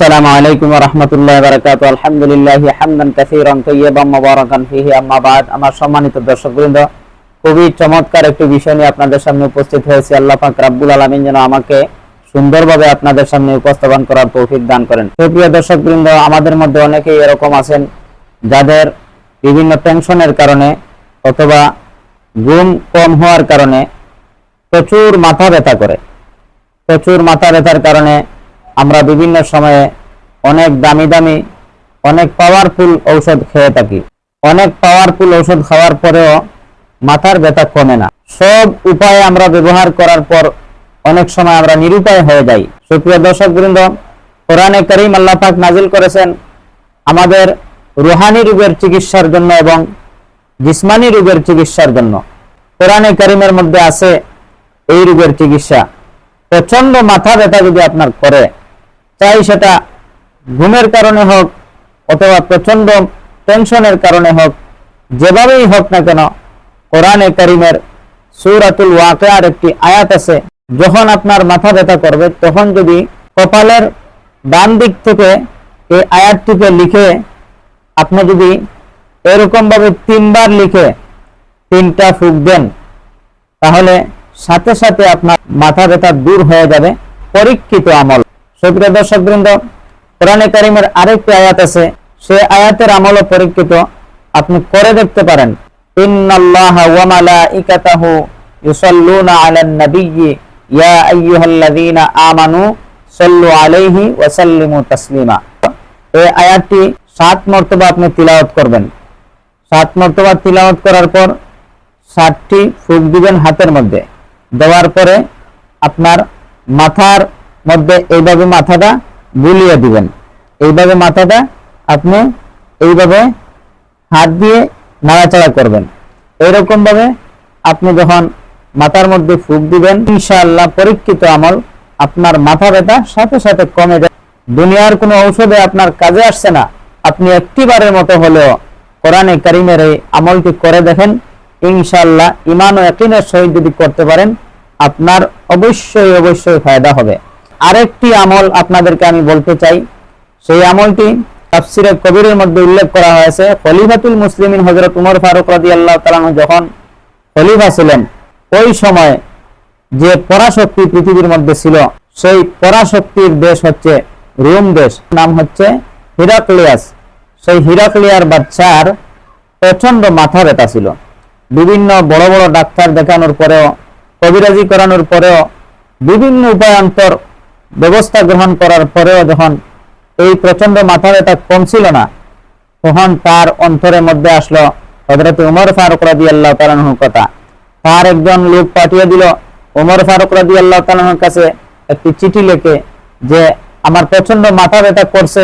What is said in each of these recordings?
السلام عليكم ورحمة الله وبركاته الحمد لله حمدا كثيرا طيبا مباركا فيه أما بعد আমার সম্মানিত দর্শকবৃন্দ খুবই চমৎকার একটি বিষয় নিয়ে আপনাদের সামনে উপস্থিত হয়েছে আল্লাহ পাক রাব্বুল আলামিন যেন আমাকে সুন্দরভাবে আপনাদের সামনে উপস্থাপন করার তৌফিক দান করেন সুপ্রিয় দর্শকবৃন্দ আমাদের মধ্যে অনেকেই এরকম আছেন যাদের বিভিন্ন টেনশনের কারণে অথবা ঘুম কম হওয়ার কারণে প্রচুর মাথা ব্যথা করে প্রচুর মাথা ব্যথার কারণে আমরা বিভিন্ন সময়ে অনেক দামি দামি, অনেক পাওয়ারফুল ঔষধ খেয়ে থাকি। অনেক পাওয়ারফুল ঔষধ খাওয়ার পরেও মাথার ব্যথা কমে না। সব উপায়ে আমরা ব্যবহার করার পর অনেক সময় আমরা নিরুপায় হয়ে যাই। সুপ্রিয় দর্শক বৃন্দ কোরআনে করিম আল্লাহ পাক নাজিল করেছেন, আমাদের রুহানি রোগের চিকিৎসার জন্য এবং জিসমানি রোগের চিকিৎসার জন্য। কোরআনে করিমের মধ্যে আছে এই রোগের চিকিৎসা। প্রচণ্ড মাথা ব্যথা যদি আপনার করে চাই সেটা ঘুমের কারণে হোক অথবা প্রচণ্ড টেনশনের কারণে হোক, যেভাবেই হোক না কেন, কোরআনে করিমের সুরাতুল ওয়াকিয়ার একটি আয়াত আছে, যখন আপনার মাথা ব্যথা করবে, তখন যদি কপালের ডান দিক থেকে এই আয়াতটিকে লিখে আপনি যদি এরকমভাবে তিনবার লিখে তিনটা ফুক দেন, তাহলে সাথে সাথে আপনার মাথা ব্যথা দূর হয়ে যাবে, পরীক্ষিত আমল। সুপ্রিয় দর্শক বৃন্দ কোরআনে কারিমের আরেকটি আয়াত আছে। সে আয়াতের আমলও পরীক্ষিত আপনি করে দেখতে পারেন। ইন্নাল্লাহ ওয়া মালাইকাতাহু ইউসাল্লুনা আলান নাবিয়্যি। ইয়া আইয়ুহাল্লাযীনা আমানু সাল্লু আলাইহি ওয়া সাল্লিমু তাসলিমা। এই আয়াতটি সাত মর্তবা আপনি তিলাওয়াত করবেন। সাত মর্তবা তিলাওয়াত করার পর ষাটটি ফুক দিবেন হাতের মধ্যে। দেওয়ার পরে আপনার মাথার মধ্যে এইভাবে মাথাটা বুলিয়ে দিবেন। এইভাবে মাথাটা আপনি এইভাবে হাত দিয়ে নাড়াচাড়া করবেন। এইরকম ভাবে আপনি যখন মাথার মধ্যে ফুক দিবেন, ইনশাআল্লাহ পরীক্ষিত আমল আপনার মাথা ব্যথা সাথে সাথে কমে যায় দুনিয়ার কোনো ঔষধে আপনার কাজে আসছে না। আপনি একটিবারের মতো হলেও কোরআনে কারিমের এই আমলটি করে দেখেন। ইনশাআল্লাহ ইমান ও ইয়াকিনের সহিত যদি করতে পারেন, আপনার অবশ্যই অবশ্যই ফায়দা হবে। আরেকটি আমল আপনাদেরকে আমি বলতে চাই। সেই আমলটি তাফসিরে কবিরের মধ্যে উল্লেখ করা হয়েছে। খলিফাতুল মুসলিমিন হযরত উমর ফারুক রাদিয়াল্লাহু তাআলা যখন খলিফা ছিলেন, ওই সময় যে পরাশক্তি পৃথিবীর মধ্যে ছিল, সেই পরাশক্তির দেশ হচ্ছে রোম দেশ। নাম হচ্ছে হিরাক্লিয়াস। সেই হিরাক্লিয়ার বাচ্চার প্রচণ্ড মাথা ব্যথা ছিল। বিভিন্ন বড় বড় ডাক্তার দেখানোর পরেও, কবিরাজি করানোর পরেও বিভিন্ন উপায়ান্তর ব্যবস্থা গ্রহণ করার পরেও যখন এই প্রচণ্ড মাথা ব্যথা কমছিল না, তখন তার অন্তরের মধ্যে আসলো হজরত উমর ফারুক রাদি আল্লাহ তালাহুর কথা। তার একজন লোক পাঠিয়ে দিল উমর ফারুক রাদি আল্লাহ তালাহুর কাছে একটি চিঠি লিখে যে, আমার প্রচণ্ড মাথা ব্যথা করছে,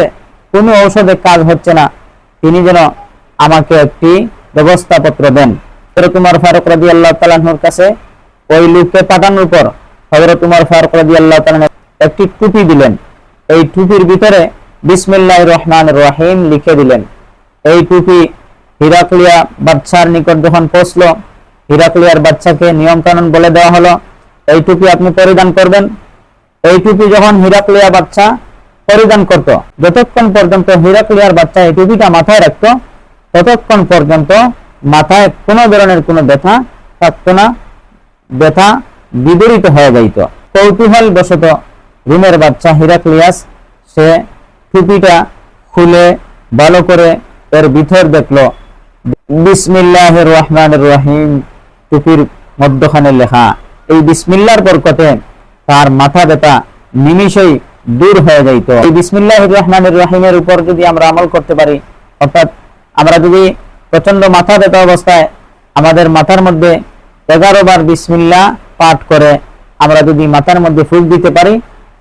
কোনো ঔষধে কাজ হচ্ছে না। তিনি যেন আমাকে একটি ব্যবস্থাপত্র দেন। হজরত উমর ফারুক রাদি আল্লাহ তালাহুর কাছে ওই লোককে পাঠানোর পর হজরত উমর ফারুক রাদি আল্লাহ তালাহ একটি টুপি দিলেন। এই টুপির ভিতরে বিসমিল্লাহ রহমান রহিম লিখে দিলেন। এই টুপি হিরাকলিয়া বাচ্চার নিকট যখন পৌঁছলো, হিরাকলিয়ার বাচ্চাকে নিয়ম কানুন বলে দেওয়া হলো, এই টুপি আপনি পরিধান করবেন। এই টুপি যখন হিরাকলিয়া বাচ্চা পরিধান করত, যতক্ষণ পর্যন্ত হিরাকলিয়ার বাচ্চা এই টুপিটা মাথায় রাখত, ততক্ষণ পর্যন্ত মাথায় কোনো ধরনের কোনো ব্যথা থাকতো না, ব্যথা বিদরিত হয়ে যাইত। কৌতূহল বশত রুমের বাচ্চা হিরাক্লিয়াস, সে টুপিটা খুলে ভালো করে এর ভিতর দেখল। বিসমিল্লাহ রহমান রহিম, টুপির মধ্যখানে লেখা। এই বিসমিল্লার বরকতে তার মাথা ব্যথা নিমিষেই দূর হয়ে যাইত। এই বিসমিল্লাহ রহমান রহিমের উপর যদি আমরা আমল করতে পারি, অর্থাৎ আমরা যদি প্রচণ্ড মাথা ব্যথা অবস্থায় আমাদের মাথার মধ্যে এগারো বার বিসমিল্লা পাঠ করে আমরা যদি মাথার মধ্যে ফুল দিতে পারি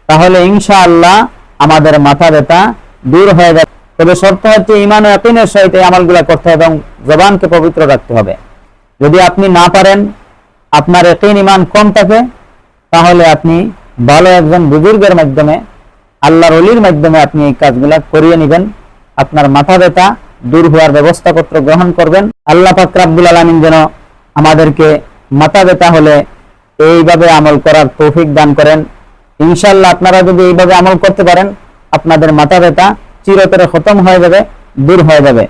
তাহলে ইনশা আল্লাহ আমাদের মাথা ব্যথা দূর হয়ে যাবে তবে শর্ত হচ্ছে ইমান ও ইয়াকিনের সহিত এই আমলগুলো করতে হবে এবং জবানকে পবিত্র রাখতে হবে। যদি আপনি না পারেন, আপনার একিন ইমান কম থাকে, তাহলে আপনি ভালো একজন বুজুর্গের মাধ্যমে, আল্লাহর অলির মাধ্যমে আপনি এই কাজগুলা করিয়ে নেবেন। আপনার মাথা ব্যথা দূর হওয়ার ব্যবস্থাপত্র গ্রহণ করবেন। আল্লাহ পাক রাব্বুল আলামিন যেন আমাদেরকে মাথা ব্যথা হলে এইভাবে আমল করার তৌফিক দান করেন। ইনশাল্লাহ আপনারা যদি এইভাবে আমল করতে পারেন, আপনাদের মাথা ব্যথা চিরতরে খতম হয়ে যাবে, দূর হয়ে যাবে।